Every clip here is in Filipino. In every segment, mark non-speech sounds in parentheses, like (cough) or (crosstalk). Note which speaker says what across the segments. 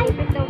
Speaker 1: Hi, Beto.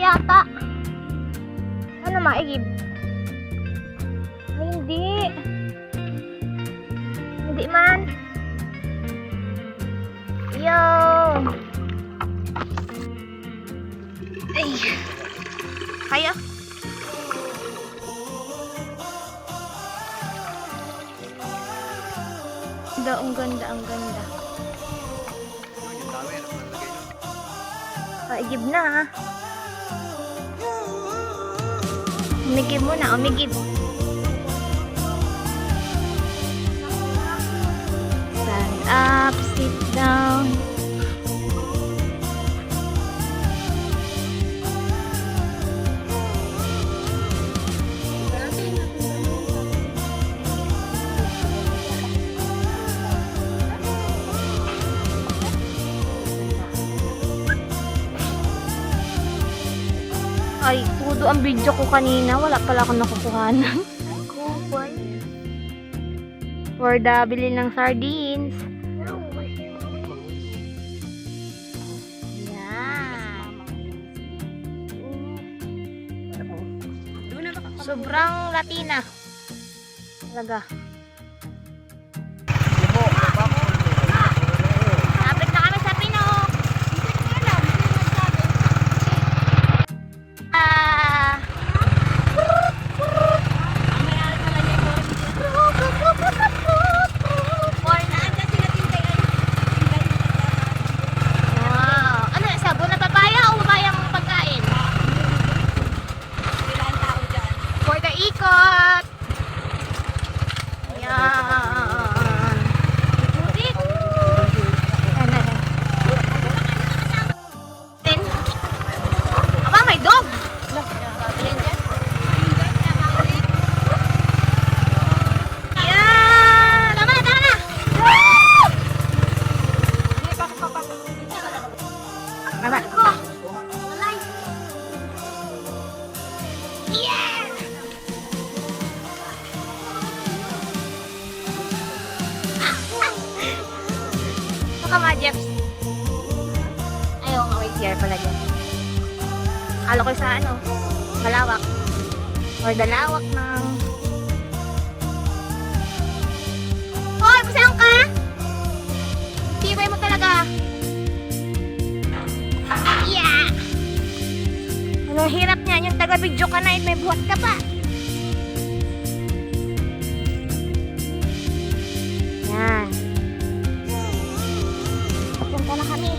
Speaker 1: Yata. Ano maigib? Ay, hindi. Hindi man. Yo! Ay. Kaya. Ganda, ang ganda, ang ganda. Paigib na ha. Umigib muna, umigib. Stand up, sit down. Tudo ang video ko kanina. Wala pala akong nakukuhanan. Kupay. For the bilhin ng sardines. Yan. Sobrang Latina. Talaga. Yeah! Baka mga Jeps. Ayaw nga, here pala dyan. Akala ko sa ano, malawak. Or dalawak ng... Hoy, saan ka? Tibay mo talaga. Ano hirap niyan, yung taga-video ka na, eh, may buhat ka pa. Yan. Papunta na kami.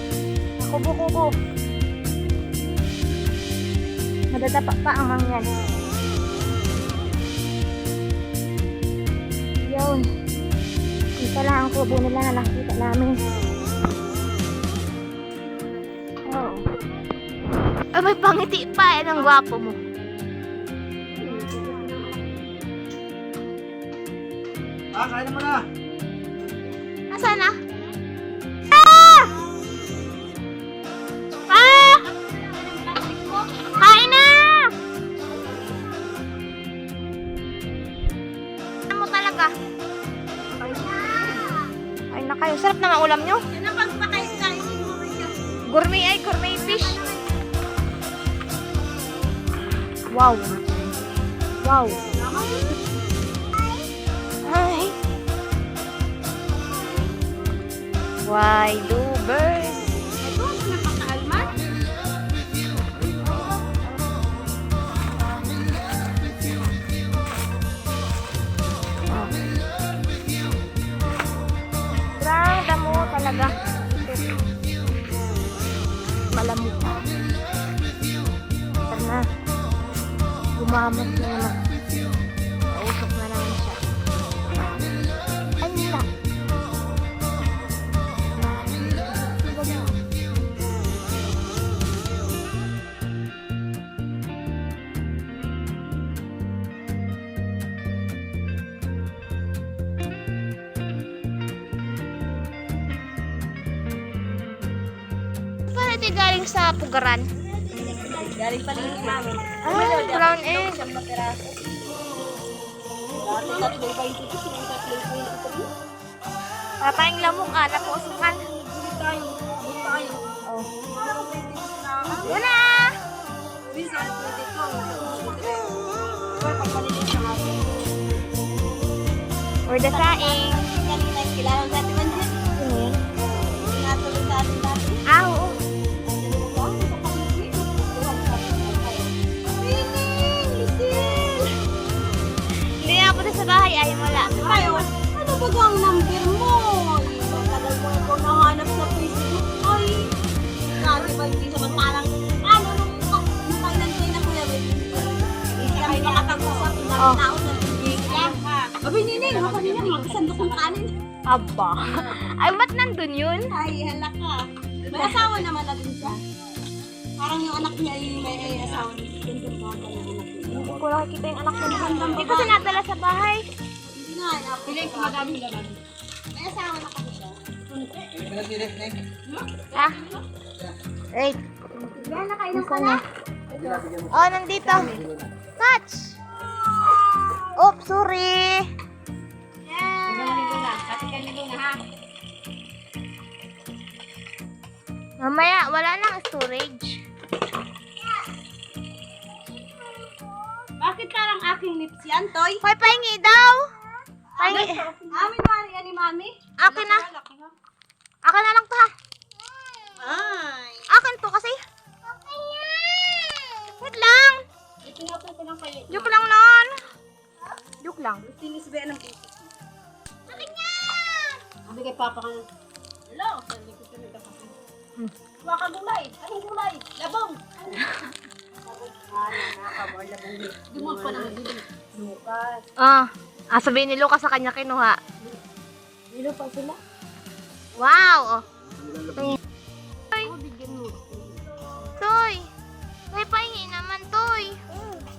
Speaker 1: Kubo-kubo. Madadapa pa ang mangyan. Yun. Isa lang ang kubo nila na nakita namin. Ah, may pangiti pa. Yan ang gwapo mo.
Speaker 2: Ah, kain naman na.
Speaker 1: Nasaan na? Ah! Ah! Kain na! Ano mo talaga? Ay na kayo. Sarap naman ulam nyo. Gourmet ay, gourmet fish. Wow. Wow. Ay. Why do birds? Gumamot na naman. Nausok na naman siya. Ay, na. Para di galing sa pugaran.
Speaker 3: Galing pa rin namin.
Speaker 1: Ah, brown egg.
Speaker 3: Siyam na piraso. Dati tatlo pa yung tatlo tutos.
Speaker 1: Papaing lamok ah, napusukan.
Speaker 3: Bili tayo, bili tayo.
Speaker 1: Oh.
Speaker 3: Pwede na.
Speaker 1: Wala!
Speaker 3: Minsan, pwede to. Or pag malilit siya nga.
Speaker 1: Or the saing. Ano
Speaker 3: ba ang number mo? Matagal mo ikaw nahanap sa Facebook. Ay, grabe ba hindi ano nung kailan kayo na kuya, hindi kami nakakag-usap, yung
Speaker 1: Oh.
Speaker 3: dami tao na lang. Abi, Nining, ako Nining, magsandok ng kanin.
Speaker 1: Aba. Ay, ba't nandun yun?
Speaker 3: Ay, hala ka. May asawa naman na din siya. Parang yung anak niya ay may ay asawa niya. Ang niya?
Speaker 1: Hindi ko nakikita yung anak ko. Hindi ko sinadala sa bahay.
Speaker 3: Piling ko madami naman. May asawa na kasi siya.
Speaker 1: Ha? Wait.
Speaker 3: Yan, nakainom ka na.
Speaker 1: Oh, nandito. Touch! Oops, sorry. Mamaya, wala nang storage.
Speaker 3: Bakit parang aking lips yan, Toy?
Speaker 1: Hoy, pahingi daw. Pahingi.
Speaker 3: Amin mari yan ni Mami.
Speaker 1: Akin na. Akin na lang to ha.
Speaker 3: Ay.
Speaker 1: Akin to kasi. Wait lang. Joke lang nun. Joke lang.
Speaker 3: Tinis ba ng puso?
Speaker 1: Akin niya.
Speaker 3: Sabi kay Papa ka na. Hello, sabi ko sa mga kasi.
Speaker 1: Hmm.
Speaker 3: Huwag ka gulay. Anong gulay? Labong. Ah, nakakamor labong ni. Dumog pa naman din. Lukas.
Speaker 1: Ah, ah sabihin ni Lucas sa kanya kinuha.
Speaker 3: Nilo pa sila.
Speaker 1: Wow. Oh.
Speaker 3: Bigyan mo.
Speaker 1: Toy. Toy, pahingi naman, Toy.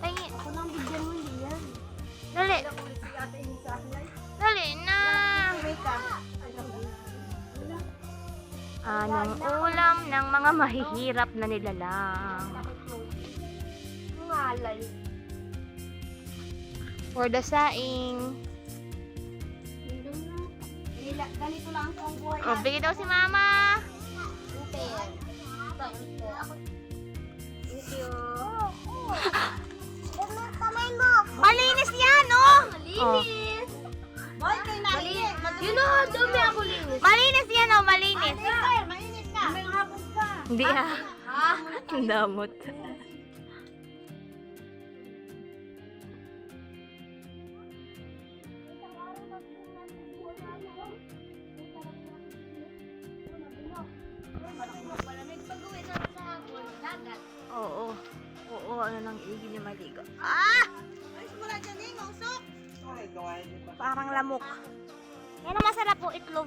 Speaker 1: Pahingi.
Speaker 3: Ako nang bigyan mo hindi yan.
Speaker 1: Dali. Dali na. Anong ulam ng mga mahihirap na nilalang?
Speaker 3: Ngalay.
Speaker 1: For the saing.
Speaker 3: Ganito lang ang buhay
Speaker 1: Oh, bigay daw si Mama.
Speaker 3: Ako. Thank you. Kamay mo.
Speaker 1: Malinis yan, oh.
Speaker 3: Malinis. Boy, kay Nani. Yun o, dumi ako linis.
Speaker 1: Malinis yan, oh. Malinis.
Speaker 3: Sir, mainit ka. May hapon ka.
Speaker 1: Hindi ha.
Speaker 3: Ha?
Speaker 1: Ang damot. Parang lamok. Ang masarap po, itlog.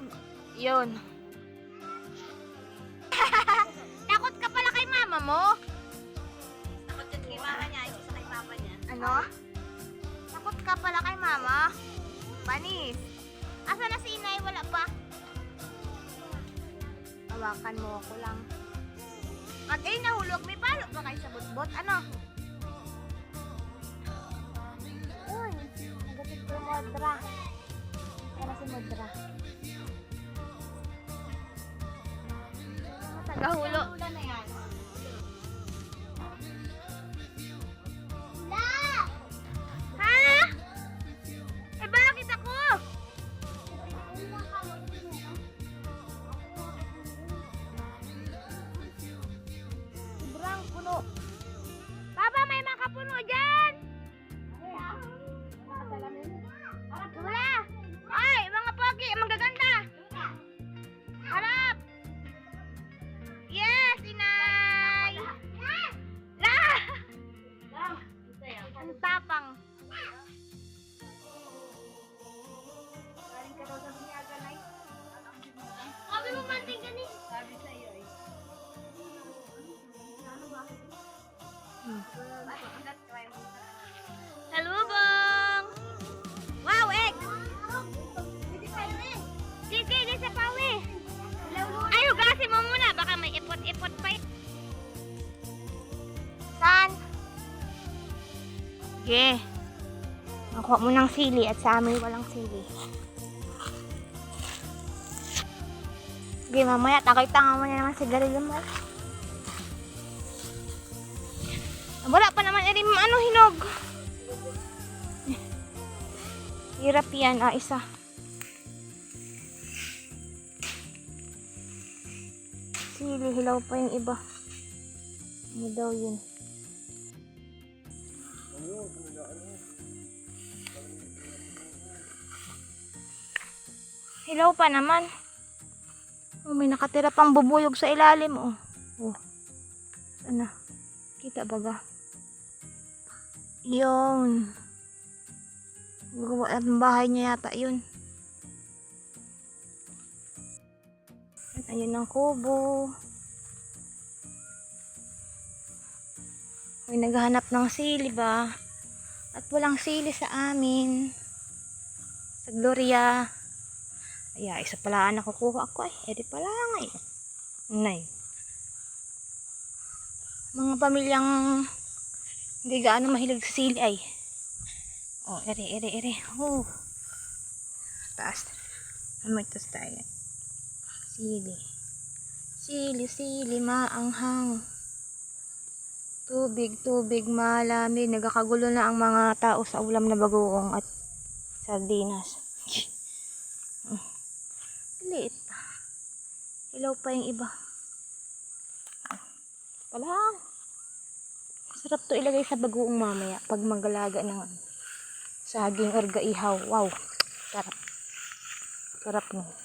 Speaker 1: Yun. (laughs) Takot ka pala kay mama mo.
Speaker 3: Takot yun kay mama niya, isa sa kay papa niya.
Speaker 1: Ano? Takot ka pala kay mama. Panis. Asa na si inay? Wala pa. Hawakan mo ako lang. At ay nahulog. May palo ba kayo sa butbot? Ano? Modra. Para si Modra. Ah, Sige. Nakuha mo ng sili at sa amin walang sili. Sige, mamaya takay tanga mo na naman sigarilyo mo. Wala pa naman rin ano hinog. (laughs) Hirap yan. Ah, isa. Sili, hilaw pa yung iba. Ano daw yun? Hilaw pa naman. Oh, may nakatira pang bubuyog sa ilalim, oh. Oh. Sana. Kita baga. Yun. Gumawa at bahay niya yata yun. Ayun ang kubo. May naghahanap ng sili ba? At walang sili sa amin. Sa Gloria. Ay, ah, isa pala ang nakukuha ko eh. Edi pala nga eh. Nay. Mga pamilyang hindi gaano mahilig sa sili ay. Oh, ere, ere, ere. Oh. Taas. Ito sa tayo? Sili. Sili, sili, maanghang. Tubig, tubig, malamig. Nagkakagulo na ang mga tao sa ulam na bagoong at sardinas. Liit. Hilaw pa yung iba. Pala. Sarap to ilagay sa bagoong mamaya pag magalaga ng saging or gaihaw. Wow. Sarap. Sarap no.